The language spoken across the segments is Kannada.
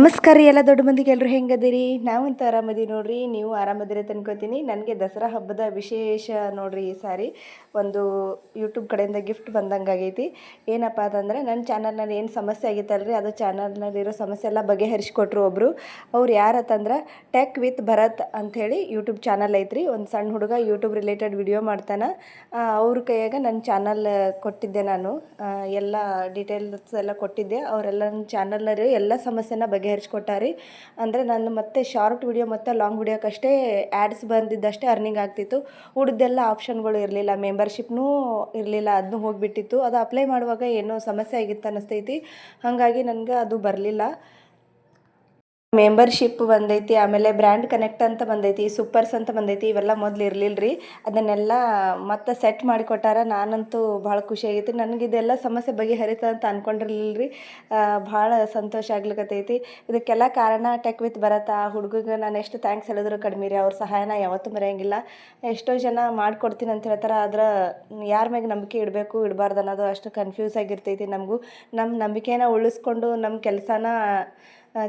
ನಮಸ್ಕಾರ ರೀ ಎಲ್ಲ ದೊಡ್ಡ ಮಂದಿಗೆ ಎಲ್ಲರೂ ಹೆಂಗದಿರಿ? ನಾವಂತೂ ಆರಾಮದಿ ನೋಡ್ರಿ, ನೀವು ಆರಾಮದಿರಿ ಅನ್ಕೋತೀನಿ. ನನಗೆ ದಸರಾ ಹಬ್ಬದ ವಿಶೇಷ ನೋಡ್ರಿ ಈ ಸಾರಿ. ಒಂದು ಯೂಟ್ಯೂಬ್ ಕಡೆಯಿಂದ ಗಿಫ್ಟ್ ಬಂದಂಗೆ ಆಗೈತಿ. ಏನಪ್ಪ ಅಂತಂದ್ರೆ ನನ್ನ ಚಾನಲ್ನಲ್ಲಿ ಏನು ಸಮಸ್ಯೆ ಆಗಿತ್ತಲ್ರಿ, ಅದು ಚಾನಲ್ನಲ್ಲಿರೋ ಸಮಸ್ಯೆ ಎಲ್ಲ ಬಗೆಹರಿಸ್ಕೊಟ್ರು ಒಬ್ಬರು ಅವ್ರು ಯಾರತ್ತಂದ್ರೆ ಟೆಕ್ ವಿತ್ ಭರತ್ ಅಂಥೇಳಿ ಯೂಟ್ಯೂಬ್ ಚಾನಲ್ ಐತ್ರಿ. ಒಂದು ಸಣ್ಣ ಹುಡುಗ ಯೂಟ್ಯೂಬ್ ರಿಲೇಟೆಡ್ ವಿಡಿಯೋ ಮಾಡ್ತಾನೆ. ಅವ್ರ ಕೈಯಾಗ ನನ್ನ ಚಾನಲ್ ಕೊಟ್ಟಿದ್ದೆ ನಾನು. ಎಲ್ಲ ಡೀಟೇಲ್ಸ್ ಎಲ್ಲ ಕೊಟ್ಟಿದ್ದೆ. ಅವರೆಲ್ಲ ನನ್ನ ಚಾನಲ್ನಲ್ಲಿ ಎಲ್ಲ ಸಮಸ್ಯೆನ ಬಗೆಹರಿಸ್ಕೊಟ್ಟಾರಿ ಅಂದರೆ ನಾನು ಮತ್ತೆ ಶಾರ್ಟ್ ವಿಡಿಯೋ ಮತ್ತು ಲಾಂಗ್ ವಿಡಿಯೋಕ್ಕಷ್ಟೇ ಆ್ಯಡ್ಸ್ ಬಂದಿದ್ದಷ್ಟೇ ಅರ್ನಿಂಗ್ ಆಗ್ತಿತ್ತು. ಉಳಿದೆಲ್ಲ ಆಪ್ಷನ್ಗಳು ಇರಲಿಲ್ಲ ಮೆಂಬರ್ಶಿಪ್ನೂ ಇರಲಿಲ್ಲ ಅದನ್ನೂ ಹೋಗಿಬಿಟ್ಟಿತ್ತು. ಅದು ಅಪ್ಲೈ ಮಾಡುವಾಗ ಏನೋ ಸಮಸ್ಯೆ ಆಗಿತ್ತು ಅನ್ನಿಸ್ತೈತಿ. ಹಾಗಾಗಿ ನನಗೆ ಅದು ಬರಲಿಲ್ಲ. ಮೆಂಬರ್ಶಿಪ್ ಬಂದೈತಿ, ಆಮೇಲೆ ಬ್ರ್ಯಾಂಡ್ ಕನೆಕ್ಟ್ ಅಂತ ಬಂದೈತಿ ಸೂಪರ್ಸ್ ಅಂತ ಬಂದೈತಿ, ಇವೆಲ್ಲ ಮೊದಲು ಇರಲಿಲ್ಲ ರೀ ಅದನ್ನೆಲ್ಲ ಮತ್ತೆ ಸೆಟ್ ಮಾಡಿಕೊಟ್ಟಾರ ನಾನಂತೂ ಭಾಳ ಖುಷಿ ಆಗೈತಿ ನನಗೆ ಇದೆಲ್ಲ ಸಮಸ್ಯೆ ಬಗೆಹರಿತ ಅಂತ ಅಂದ್ಕೊಂಡಿರ್ಲಿಲ್ಲ ರೀ ಭಾಳ ಸಂತೋಷ ಆಗ್ಲಿಕತ್ತೈತಿ. ಇದಕ್ಕೆಲ್ಲ ಕಾರಣ ಟೆಕ್ ವಿತ್ ಭರತ, ಆ ಹುಡುಗಗೆ ನಾನು ಎಷ್ಟು ಥ್ಯಾಂಕ್ಸ್ ಹೇಳಿದ್ರು ಕಡಿಮೆ ರೀ. ಅವ್ರ ಸಹಾಯನ ಯಾವತ್ತೂ ಮರೆಯಂಗಿಲ್ಲ. ಎಷ್ಟೋ ಜನ ಮಾಡಿಕೊಡ್ತೀನಿ ಅಂತ ಹೇಳ್ತಾರೆ, ಆದ್ರೆ ಯಾರ ಮ್ಯಾಗ ನಂಬಿಕೆ ಇಡಬೇಕು, ಇಡಬಾರ್ದು ಅನ್ನೋದು ಅಷ್ಟು ಕನ್ಫ್ಯೂಸ್ ಆಗಿರ್ತೈತಿ ನಮಗೂ. ನಮ್ಮ ನಂಬಿಕೆನ ಉಳಿಸ್ಕೊಂಡು ನಮ್ಮ ಕೆಲಸನ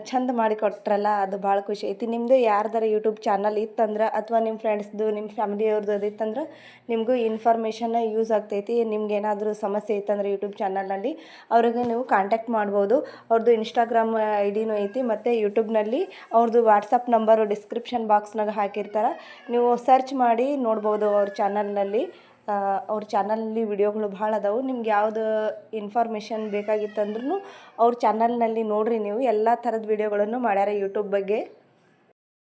ಚಂದ ಮಾಡಿ ಕೊಟ್ರಲ್ಲ, ಅದು ಭಾಳ ಖುಷಿ ಐತಿ. ನಿಮ್ಮದು ಯಾರ್ದಾರ ಯೂಟ್ಯೂಬ್ ಚಾನಲ್ ಇತ್ತಂದ್ರೆ ಅಥವಾ ನಿಮ್ಮ ಫ್ರೆಂಡ್ಸ್ದು ನಿಮ್ಮ ಫ್ಯಾಮಿಲಿಯವ್ರದ್ದು ಅದು ಇತ್ತಂದ್ರೆ ನಿಮಗೂ ಇನ್ಫಾರ್ಮೇಷನ್ ಯೂಸ್ ಆಗ್ತೈತಿ. ನಿಮ್ಗೆ ಏನಾದರೂ ಸಮಸ್ಯೆ ಇತ್ತಂದ್ರೆ ಯೂಟ್ಯೂಬ್ ಚಾನಲ್ನಲ್ಲಿ ಅವ್ರಿಗೆ ನೀವು ಕಾಂಟ್ಯಾಕ್ಟ್ ಮಾಡ್ಬೋದು. ಅವ್ರದ್ದು ಇನ್ಸ್ಟಾಗ್ರಾಮ್ ಐ ಡಿನೂ ಐತಿ ಮತ್ತು ಯೂಟ್ಯೂಬ್ನಲ್ಲಿ ಅವ್ರದ್ದು ವಾಟ್ಸಪ್ ನಂಬರು ಡಿಸ್ಕ್ರಿಪ್ಷನ್ ಬಾಕ್ಸ್ನಾಗ ಹಾಕಿರ್ತಾರೆ. ನೀವು ಸರ್ಚ್ ಮಾಡಿ ನೋಡ್ಬೋದು ಅವ್ರ ಚಾನಲ್ನಲ್ಲಿ ಅವ್ರ ಚಾನಲ್ನಲ್ಲಿ ವಿಡಿಯೋಗಳು ಭಾಳ ಅದಾವು. ನಿಮ್ಗೆ ಯಾವ್ದು ಇನ್ಫಾರ್ಮೇಷನ್ ಬೇಕಾಗಿತ್ತಂದ್ರೂ ಅವ್ರ ಚಾನಲ್ನಲ್ಲಿ ನೋಡಿರಿ ನೀವು. ಎಲ್ಲ ಥರದ ವಿಡಿಯೋಗಳನ್ನು ಮಾಡ್ಯಾರ ಯೂಟ್ಯೂಬ್ ಬಗ್ಗೆ.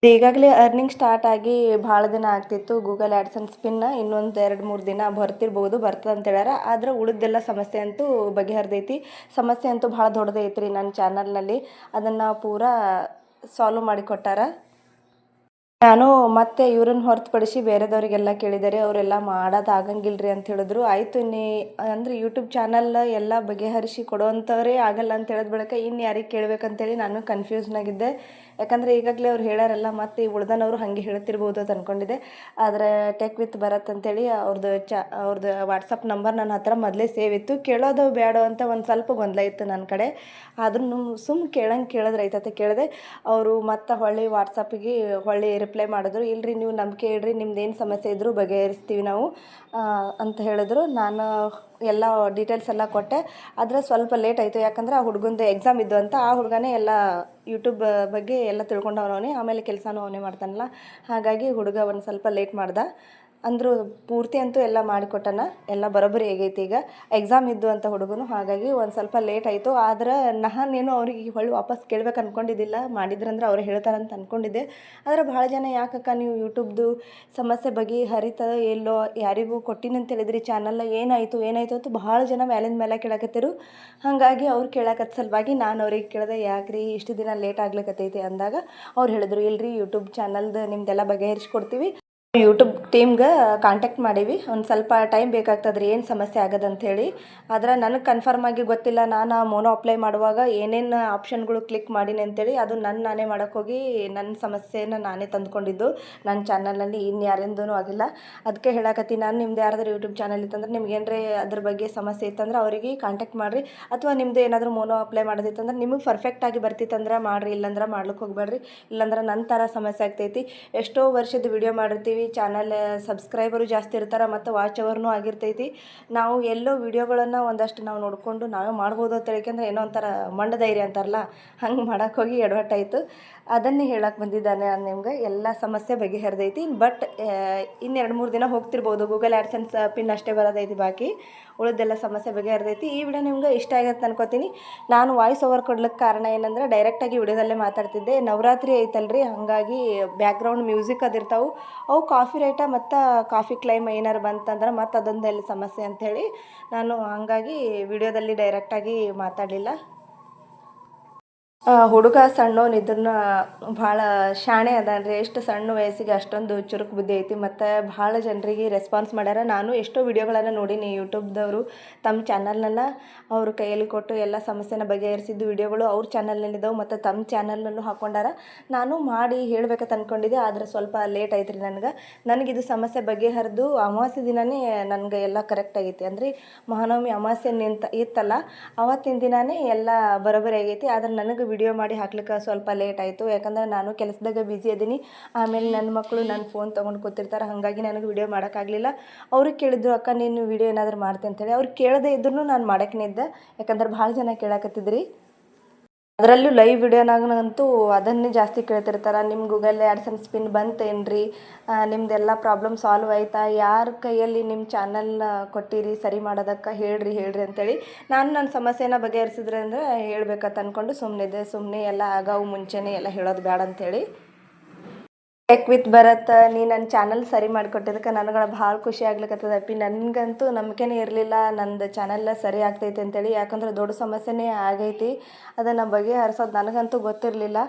ಈಗಾಗಲೇ ಅರ್ನಿಂಗ್ ಸ್ಟಾರ್ಟ್ ಆಗಿ ಭಾಳ ದಿನ ಆಗ್ತಿತ್ತು. ಗೂಗಲ್ ಆ್ಯಡ್ಸನ್ಸ್ ಪಿನ್ನ ಇನ್ನೊಂದು ಎರಡು, ಮೂರು ದಿನ ಬರ್ತಿರ್ಬೋದು, ಬರ್ತದೆ ಅಂತ ಹೇಳ್ಯಾರ. ಆದ್ರೆ ಉಳಿದೆಲ್ಲ ಸಮಸ್ಯೆ ಅಂತೂ ಬಗೆಹರಿದೈತಿ. ಸಮಸ್ಯೆ ಅಂತೂ ಭಾಳ ದೊಡ್ಡದೈತ್ರಿ ನನ್ನ ಚಾನಲ್ನಲ್ಲಿ ಅದನ್ನು ಪೂರಾ ಸಾಲ್ವ್ ಮಾಡಿ ಕೊಟ್ಟಾರ ನಾನು ಮತ್ತೆ ಇವ್ರನ್ನ ಹೊರತುಪಡಿಸಿ ಬೇರೆದವರಿಗೆಲ್ಲ ಕೇಳಿದರೆ ಅವರೆಲ್ಲ ಮಾಡೋದು ಆಗಂಗಿಲ್ಲ ರೀ ಅಂತ ಹೇಳಿದ್ರು. ಆಯಿತು ನೀ ಅಂದರೆ ಯೂಟ್ಯೂಬ್ ಚಾನಲ್ ಎಲ್ಲ ಬಗೆಹರಿಸಿ ಕೊಡುವಂಥವ್ರೇ ಆಗಲ್ಲ ಅಂತ ಹೇಳಿದ ಬಳಿಕ ಇನ್ನು ಯಾರಿಗೆ ಕೇಳಬೇಕಂತೇಳಿ ನಾನು ಕನ್ಫ್ಯೂಸ್ನಾಗಿದ್ದೆ ಯಾಕಂದರೆ ಈಗಾಗಲೇ ಅವ್ರು ಹೇಳಾರಲ್ಲ, ಮತ್ತು ಈ ಉಳ್ದನವರು ಹಾಗೆ ಹೇಳ್ತಿರ್ಬೋದು ಅಂತ ಅಂದ್ಕೊಂಡಿದ್ದೆ ಆದರೆ ಟೆಕ್ ವಿತ್ ಭರತ್ ಅಂತೇಳಿ ಅವ್ರದ್ದು ಚಾ ಅವ್ರದ್ದು ವಾಟ್ಸಪ್ ನಂಬರ್ ನನ್ನ ಹತ್ರ ಮೊದಲೇ ಸೇವ್ ಇತ್ತು. ಕೇಳೋದು ಬೇಡೋ ಅಂತ ಒಂದು ಸ್ವಲ್ಪ ಗೊಂದಲ ಇತ್ತು ನನ್ನ ಕಡೆ. ಆದ್ರೂ ಸುಮ್ಮ ಕೇಳಂಗೆ ಕೇಳಿದ್ರೆ ಐತತೆ ಕೇಳಿದೆ. ಅವರು ಮತ್ತೆ ಹೊಳ್ಳಿ ವಾಟ್ಸಪ್ಪಿಗೆ ಹೊಳ್ಳಿ ರಿಪ್ಲೈ ಮಾಡಿದ್ರು ಇಲ್ಲರಿ ನೀವು ನಂಬಿಕೆ ಇಡ್ರಿ, ನಿಮ್ದು ಏನು ಸಮಸ್ಯೆ ಇದ್ದರೂ ಬಗೆಹರಿಸ್ತೀವಿ ನಾವು. ಅಂತ ಹೇಳಿದ್ರು. ನಾನು ಎಲ್ಲ ಡೀಟೇಲ್ಸ್ ಎಲ್ಲ ಕೊಟ್ಟೆ. ಆದರೆ ಸ್ವಲ್ಪ ಲೇಟ್ ಆಯಿತು. ಯಾಕಂದ್ರೆ ಆ ಹುಡುಗಂದು ಎಕ್ಸಾಮ್ ಇದ್ದು ಅಂತ, ಆ ಹುಡುಗನೇ ಎಲ್ಲ ಯೂಟ್ಯೂಬ್ ಬಗ್ಗೆ ಎಲ್ಲ ತಿಳ್ಕೊಂಡವನವನೇ ಆಮೇಲೆ ಕೆಲಸನೂ ಅವನೇ ಮಾಡ್ತಾನಲ್ಲ. ಹಾಗಾಗಿ ಹುಡುಗ ಒಂದು ಸ್ವಲ್ಪ ಲೇಟ್ ಮಾಡ್ದ. ಅಂದರೂ ಪೂರ್ತಿ ಅಂತೂ ಎಲ್ಲ ಮಾಡಿಕೊಟ್ಟನ, ಎಲ್ಲ ಬರೋಬ್ಬರಿ ಆಗೈತಿ ಈಗ. ಎಕ್ಸಾಮ್ ಇದ್ದು ಅಂತ ಹುಡುಗನು ಹಾಗಾಗಿ ಒಂದು ಸ್ವಲ್ಪ ಲೇಟ್ ಆಯಿತು. ಆದ್ರೆ ನಾನೇನು ಅವ್ರಿಗೆ ಹೊಳ್ಳಿ ವಾಪಸ್ ಕೇಳ್ಬೇಕು ಅಂದ್ಕೊಂಡಿದ್ದಿಲ್ಲ ಮಾಡಿದ್ರಂದ್ರೆ ಅವ್ರು ಹೇಳ್ತಾರಂತ ಅಂದ್ಕೊಂಡಿದ್ದೆ ಆದರೆ ಭಾಳ ಜನ ಯಾಕಕ್ಕ ನೀವು ಯೂಟ್ಯೂಬ್ದು ಸಮಸ್ಯೆ ಬಗ್ಗೆ ಹರಿತ ಎಲ್ಲೋ ಯಾರಿಗೂ ಕೊಟ್ಟಿನಿ ಅಂತ ಹೇಳಿದ್ರಿ ಚಾನಲ್ ಏನಾಯಿತು ಏನಾಯಿತು ಅಂತ ಭಾಳ ಜನ ಮ್ಯಾಲಿನ ಮೇಲೆ ಕೇಳಕತ್ತಿರು. ಹಾಗಾಗಿ ಅವ್ರು ಕೇಳಕತ್ತ ಸಲುವಾಗಿ ನಾನು ಅವ್ರಿಗೆ ಕೇಳಿದೆ, ಯಾಕ್ರಿ ಇಷ್ಟು ದಿನ ಲೇಟ್ ಆಗ್ಲಿಕತ್ತೈತಿ ಅಂದಾಗ ಅವ್ರು ಹೇಳಿದ್ರು, ಇಲ್ರಿ ಯೂಟ್ಯೂಬ್ ಚಾನಲ್ದು ನಿಮ್ದೆಲ್ಲ ಬಗೆಹರಿಸ್ಕೊಡ್ತೀವಿ. ಯೂಟ್ಯೂಬ್ ಟೀಮ್ಗೆ ಕಾಂಟ್ಯಾಕ್ಟ್ ಮಾಡೀವಿ. ಒಂದು ಸ್ವಲ್ಪ ಟೈಮ್ ಬೇಕಾಗ್ತದೆ ರೀ ಏನು ಸಮಸ್ಯೆ ಆಗದ ಅಂಥೇಳಿ ಆದ್ರೆ ನನಗೆ ಕನ್ಫರ್ಮ್ ಆಗಿ ಗೊತ್ತಿಲ್ಲ, ನಾನು ಮೋನೋ ಅಪ್ಲೈ ಮಾಡುವಾಗ ಏನೇನು ಆಪ್ಷನ್ಗಳು ಕ್ಲಿಕ್ ಮಾಡೀನಿ ಅಂತೇಳಿ, ಅದು ನನ್ನ ನಾನೇ ಮಾಡೋಕ್ಕೋಗಿ ನನ್ನ ಸಮಸ್ಯೆನ ನಾನೇ ತಂದ್ಕೊಂಡಿದ್ದು. ನನ್ನ ಚಾನಲಲ್ಲಿ ಇನ್ನು ಯಾರಿಂದೂ ಆಗಿಲ್ಲ. ಅದಕ್ಕೆ ಹೇಳಕತ್ತಿ, ನಾನು ನಿಮ್ದು ಯಾರಾದ್ರೂ ಯೂಟ್ಯೂಬ್ ಚಾನಲ್ ಇತ್ತಂದ್ರೆ ನಿಮ್ಗೆ ಏನರೇ ಅದ್ರ ಬಗ್ಗೆ ಸಮಸ್ಯೆ ಇತ್ತಂದ್ರೆ ಅವರಿಗೆ ಕಾಂಟ್ಯಾಕ್ಟ್ ಮಾಡಿರಿ. ಅಥವಾ ನಿಮ್ಮದು ಏನಾದರೂ ಮೋನೋ ಅಪ್ಲೈ ಮಾಡೋದಿತ್ತಂದ್ರೆ ನಿಮಗೆ ಪರ್ಫೆಕ್ಟಾಗಿ ಬರ್ತಿತ್ತಂದ್ರೆ ಮಾಡಿರಿ, ಇಲ್ಲಾಂದ್ರೆ ಮಾಡ್ಲಿಕ್ಕೆ ಹೋಗ್ಬೇಡ್ರಿ ಇಲ್ಲಾಂದ್ರೆ ನನ್ನ ಥರ ಸಮಸ್ಯೆ ಆಗ್ತೈತಿ. ಎಷ್ಟೋ ವರ್ಷದ ವಿಡಿಯೋ ಮಾಡಿರ್ತೀವಿ ಚಾನಲ್ ಸಬ್ಸ್ಕ್ರೈಬರು ಜಾಸ್ತಿ ಇರ್ತಾರೆ ಮತ್ತು ವಾಚ್ ಅವರ್ನೂ ಆಗಿರ್ತೈತಿ. ನಾವು ಎಲ್ಲೋ ವೀಡಿಯೋಗಳನ್ನು ಒಂದಷ್ಟು ನಾವು ನೋಡಿಕೊಂಡು ನಾವೇ ಮಾಡ್ಬೋದು ಅಂತ ಯಾಕೆಂದ್ರೆ ಏನೋ ಒಂಥರ ಮಂಡ ಧೈರ್ಯ ಅಂತಾರಲ್ಲ, ಹಂಗೆ ಮಾಡೋಕ್ಕೆ ಹೋಗಿ ಎಡವಟ್ಟಾಯಿತು ಅದನ್ನೇ ಹೇಳಕ್ಕೆ ಬಂದಿದ್ದಾನೆ ನಾನು ನಿಮ್ಗೆ, ಎಲ್ಲ ಸಮಸ್ಯೆ ಬಗೆಹರಿದೈತಿ. ಬಟ್ ಇನ್ನೆರಡು ಮೂರು ದಿನ ಹೋಗ್ತಿರ್ಬೋದು ಗೂಗಲ್ ಆ್ಯಡ್ಸನ್ಸ್ ಪಿನ್ ಅಷ್ಟೇ ಬರೋದೈತಿ ಬಾಕಿ. ಉಳಿದೆಲ್ಲ ಸಮಸ್ಯೆ ಬಗೆಹರಿದೈತಿ. ಈ ವಿಡಿಯೋ ನಿಮ್ಗೆ ಇಷ್ಟ ಆಗತ್ತೆ ಅನ್ಕೋತೀನಿ. ನಾನು ವಾಯ್ಸ್ ಓವರ್ ಕೊಡ್ಲಿಕ್ಕೆ ಕಾರಣ ಏನಂದ್ರೆ ಡೈರೆಕ್ಟಾಗಿ ವಿಡಿಯೋದಲ್ಲೇ ಮಾತಾಡ್ತಿದ್ದೆ. ನವರಾತ್ರಿ ಐತಲ್ರಿ, ಹಾಗಾಗಿ ಬ್ಯಾಕ್ಗ್ರೌಂಡ್ ಮ್ಯೂಸಿಕ್ ಅದಿರ್ತಾವೆ. ಅವು ಕಾಫಿ ರೈಟ ಮತ್ತು ಕಾಫಿ ಕ್ಲೈಮ್ ಏನಾರು ಬಂತಂದ್ರೆ ಮತ್ತು ಅದೊಂದೆಲ್ಲ ಸಮಸ್ಯೆ ಅಂಥೇಳಿ ನಾನು ಹಾಗಾಗಿ ವಿಡಿಯೋದಲ್ಲಿ ಡೈರೆಕ್ಟಾಗಿ ಮಾತಾಡಲಿಲ್ಲ. ಹುಡುಗ ಸಣ್ಣವನು ಇದನ್ನು ಭಾಳ ಶಾಣೆ ಅದಾನ್ರಿ. ಎಷ್ಟು ಸಣ್ಣ ವಯಸ್ಸಿಗೆ ಅಷ್ಟೊಂದು ಚುರುಕು ಬುದ್ಧಿ ಐತಿ ಮತ್ತು ಭಾಳ ಜನರಿಗೆ ರೆಸ್ಪಾನ್ಸ್ ಮಾಡ್ಯಾರ. ನಾನು ಎಷ್ಟೋ ವಿಡಿಯೋಗಳನ್ನು ನೋಡೀನಿ ಯೂಟ್ಯೂಬ್ದವರು ತಮ್ಮ ಚಾನಲ್ನನ್ನು ಅವ್ರ ಕೈಯಲ್ಲಿ ಕೊಟ್ಟು ಎಲ್ಲ ಸಮಸ್ಯೆನ ಬಗೆಹರಿಸಿದ್ದು ವಿಡಿಯೋಗಳು ಅವ್ರ ಚಾನಲ್ನಲ್ಲಿದ್ದವು ಮತ್ತು ತಮ್ಮ ಚಾನಲ್ನಲ್ಲೂ ಹಾಕ್ಕೊಂಡಾರ ನಾನು ಮಾಡಿ ಹೇಳ್ಬೇಕಂತ ಅಂದ್ಕೊಂಡಿದ್ದೆ ಆದರೆ ಸ್ವಲ್ಪ ಲೇಟ್ ಆಯ್ತು ರೀ ನನಗೆ ನನಗಿದು ಸಮಸ್ಯೆ ಬಗೆಹರಿದು ಅಮಾವಾಸ್ಯೆ ದಿನವೇ ನನಗೆ ಎಲ್ಲ ಕರೆಕ್ಟ್ ಆಗೈತಿ. ಅಂದರೆ ಮಹಾನವಮಿ ಅಮಾವಾಸ್ಯೆ ನಿಂತ ಇತ್ತಲ್ಲ, ಅವತ್ತಿನ ದಿನವೇ ಎಲ್ಲ ಬರೋಬರಿ ಆಗೈತಿ. ಆದರೆ ನನಗೆ ವಿಡಿಯೋ ಮಾಡಿ ಹಾಕ್ಲಿಕ್ಕೆ ಸ್ವಲ್ಪ ಲೇಟ್ ಆಯಿತು. ಯಾಕಂದ್ರೆ ನಾನು ಕೆಲಸದಾಗ ಬ್ಯುಸಿ ಅದೀನಿ. ಆಮೇಲೆ ನನ್ನ ಮಕ್ಕಳು ನನ್ನ ಫೋನ್ ತೊಗೊಂಡು ಕೂತಿರ್ತಾರೆ. ಹಾಗಾಗಿ ನನಗೆ ವಿಡಿಯೋ ಮಾಡೋಕ್ಕಾಗಲಿಲ್ಲ ಅವ್ರಿಗೆ ಕೇಳಿದ್ರು, ಅಕ್ಕ, ನೀನು ವಿಡಿಯೋ ಏನಾದರೂ ಮಾಡ್ತೆ ಅಂತೇಳಿ. ಅವ್ರು ಕೇಳದೇ ಇದ್ರೂ ನಾನು ಮಾಡೋಕ್ಕೆ ಇದ್ದೆ. ಯಾಕಂದ್ರೆ ಭಾಳ ಜನ ಕೇಳಾಕತ್ತಿದ್ರಿ. ಅದರಲ್ಲೂ ಲೈವ್ ವಿಡಿಯೋನಾಗಂತೂ ಅದನ್ನೇ ಜಾಸ್ತಿ ಕೇಳ್ತಿರ್ತಾರೆ. ನಿಮ್ಮ ಗೂಗಲ್ ಆ್ಯಡ್ಸನ್ಸ್ ಸ್ಪಿನ್ ಬಂತೇನ್ರಿ? ನಿಮ್ದೆಲ್ಲ ಪ್ರಾಬ್ಲಮ್ ಸಾಲ್ವ್ ಆಯ್ತಾ? ಯಾರ ಕೈಯಲ್ಲಿ ನಿಮ್ಮ ಚಾನಲ್ ಕೊಟ್ಟಿರಿ, ಸರಿ ಮಾಡೋದಕ್ಕೆ? ಹೇಳ್ರಿ ಹೇಳ್ರಿ ಅಂತೇಳಿ ನಾನು ನನ್ನ ಸಮಸ್ಯೆನ ಬಗೆಹರಿಸಿದ್ರೆ ಅಂದರೆ ಹೇಳ್ಬೇಕಂತ ಅಂದ್ಕೊಂಡು ಇದೆ ಸುಮ್ಮನೆ ಎಲ್ಲ ಆಗಾವು ಮುಂಚೆನೇ ಎಲ್ಲ ಹೇಳೋದು ಬೇಡ ಅಂತೇಳಿ. ಟೆಕ್ ವಿತ್ ಭರತ್ ನೀ ನನ್ನ ಚಾನಲ್ ಸರಿ ಮಾಡಿಕೊಟ್ಟಿದ್ದಕ್ಕೆ ನನಗೆ ಭಾಳ ಖುಷಿ ಆಗ್ಲಿಕ್ಕತ್ತದ ಅಪ್ಪಿ, ನನಗಂತೂ ನಂಬಿಕೆನೇ ಇರಲಿಲ್ಲ. ನಂದು ಚಾನಲ್ ಸರಿ ಆಗ್ತೈತೆ ಅಂತೇಳಿ. ಯಾಕಂದ್ರೆ ದೊಡ್ಡ ಸಮಸ್ಯೆನೇ ಆಗೈತಿ. ಅದನ್ನು ಬಗೆಹರಿಸೋದು ನನಗಂತೂ ಗೊತ್ತಿರಲಿಲ್ಲ.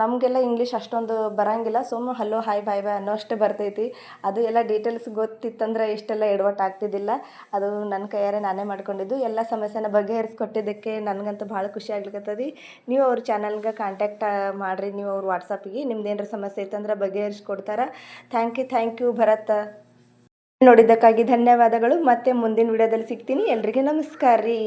ನಮಗೆಲ್ಲ ಇಂಗ್ಲೀಷ್ ಅಷ್ಟೊಂದು ಬರೋಂಗಿಲ್ಲ. ಸುಮ್ಮ ಹಲೋ ಹಾಯ್ ಬಾಯ್ ಬಾಯ್ ಅನ್ನೋ ಅಷ್ಟೇ ಬರ್ತೈತಿ. ಅದು ಎಲ್ಲ ಡೀಟೇಲ್ಸ್ ಗೊತ್ತಿತ್ತಂದ್ರೆ ಇಷ್ಟೆಲ್ಲ ಎಡವಟ್ಟು ಆಗ್ತಿದ್ದಿಲ್ಲ. ಅದು ನನ್ನ ಕೈಯಾರೆ ನಾನೇ ಮಾಡ್ಕೊಂಡಿದ್ದು. ಎಲ್ಲ ಸಮಸ್ಯೆನ ಬಗೆಹರಿಸ್ಕೊಟ್ಟಿದ್ದಕ್ಕೆ ನನಗಂತೂ ಭಾಳ ಖುಷಿ ಆಗ್ಲಿಕತ್ತದ. ನೀವು ಅವ್ರ ಚಾನಲ್ಗೆ ಕಾಂಟ್ಯಾಕ್ಟ್ ಮಾಡಿರಿ. ನೀವು ಅವ್ರ ವಾಟ್ಸಪ್ಪಿಗೆ ನಿಮ್ದು ಏನಾರ ಸಮಸ್ಯೆ ಇತ್ತಂದ್ರೆ ಬಗೆಹರಿಸ್ಕೊಡ್ತಾರೆ. Thank you thank you Bharat. ನೋಡಿದ್ದಕ್ಕಾಗಿ ಧನ್ಯವಾದಗಳು. ಮತ್ತೆ ಮುಂದಿನ ವಿಡಿಯೋದಲ್ಲಿ ಸಿಗ್ತೀನಿ. ಎಲ್ರಿಗೂ ನಮಸ್ಕಾರ ರೀ.